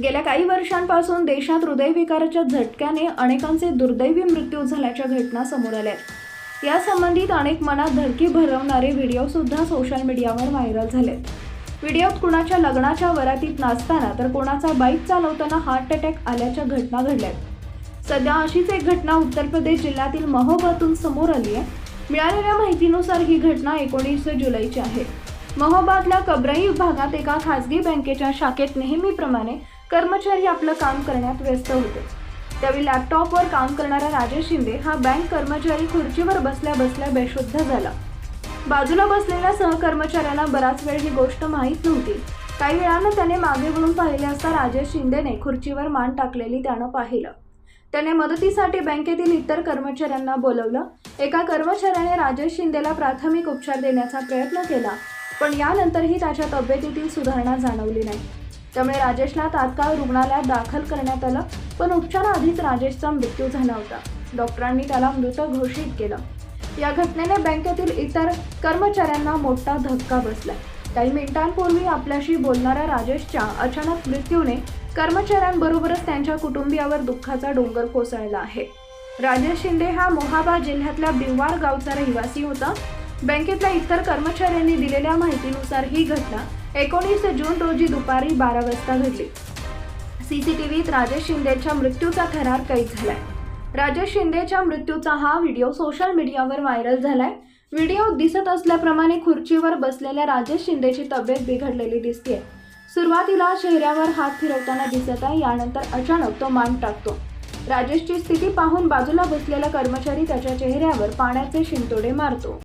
गेल्या काही वर्षांपासून देशात हृदयविकाराच्या झटक्याने अनेकांचे दुर्दैवी मृत्यू झाल्याच्या घटना समोर आल्या आहेत. या संबंधित अनेक मनात धडकी भरवणारे व्हिडिओ सुद्धा सोशल मीडियावर व्हायरल झाले व्हिडिओत कुणाच्या लग्नाच्या वरातीत नाचताना तर कोणाचा बाईक चालवताना हार्ट अटॅक आल्याच्या घटना घडल्यात सध्या अशीच एक घटना उत्तर प्रदेश जिल्ह्यातील महोबातून समोर आली आहे. मिळालेल्या माहितीनुसार ही घटना एकोणीस जुलैची आहे. महोबादला कब्राई भागात एका खासगी बँकेच्या शाखेत नेहमीप्रमाणे कर्मचारी आपलं काम करण्यात व्यस्त होते. त्यावेळी लॅपटॉपवर काम करणारा राजेश शिंदे हा बँक कर्मचारी खुर्चीवर बसल्या बसल्या बेशुद्ध झाला. बाजूला बसलेल्या सहकर्मचाऱ्याला बराच वेळ ही गोष्ट माहीत नव्हती. काही वेळानं त्याने मागे वळून पाहिले असता राजेश शिंदेने खुर्चीवर मान टाकलेली त्यानं पाहिलं. त्याने मदतीसाठी बँकेतील इतर कर्मचाऱ्यांना बोलवलं. एका कर्मचाऱ्याने राजेश शिंदेला प्राथमिक उपचार देण्याचा प्रयत्न केला पण यानंतरही त्याच्या तब्येतीतील सुधारणा जाणवली नाही. त्यामुळे राजेशला तात्काळ रुग्णालयात दाखल करण्यात आलं पण उपचाराआधीच राजेशचा मृत्यू झाला होता. डॉक्टरांनी त्याला मृत घोषित केलं. या घटनेने बँकेतील इतर कर्मचाऱ्यांना मोठा धक्का बसला. काही मिनिटांपूर्वी आपल्याशी बोलणाऱ्या राजेशच्या अचानक मृत्यूने कर्मचाऱ्यांबरोबरच त्यांच्या कुटुंबियावर दुःखाचा डोंगर कोसळला आहे. राजेश शिंदे हा मोहाबा जिल्ह्यातल्या बिवार गावचा रहिवासी होता. बँकेतल्या इतर कर्मचाऱ्यांनी दिलेल्या माहितीनुसार ही घटना एकोणीस जून रोजी दुपारी बारा वाजता घडली. सीसीटीव्हीत राजेश शिंदेच्या मृत्यूचा थरार कैद झालाय. राजेश शिंदेच्या मृत्यूचा हा व्हिडिओ सोशल मीडियावर व्हायरल झालाय. व्हिडिओ दिसत असल्याप्रमाणे खुर्चीवर बसलेल्या राजेश शिंदेची तब्येत बिघडलेली दिसते सुरुवातीला चेहऱ्यावर हात फिरवताना दिसत आहे यानंतर अचानक तो मान टाकतो. राजेशची स्थिती पाहून बाजूला बसलेला कर्मचारी त्याच्या चेहऱ्यावर पाण्याचे शिंतोडे मारतो.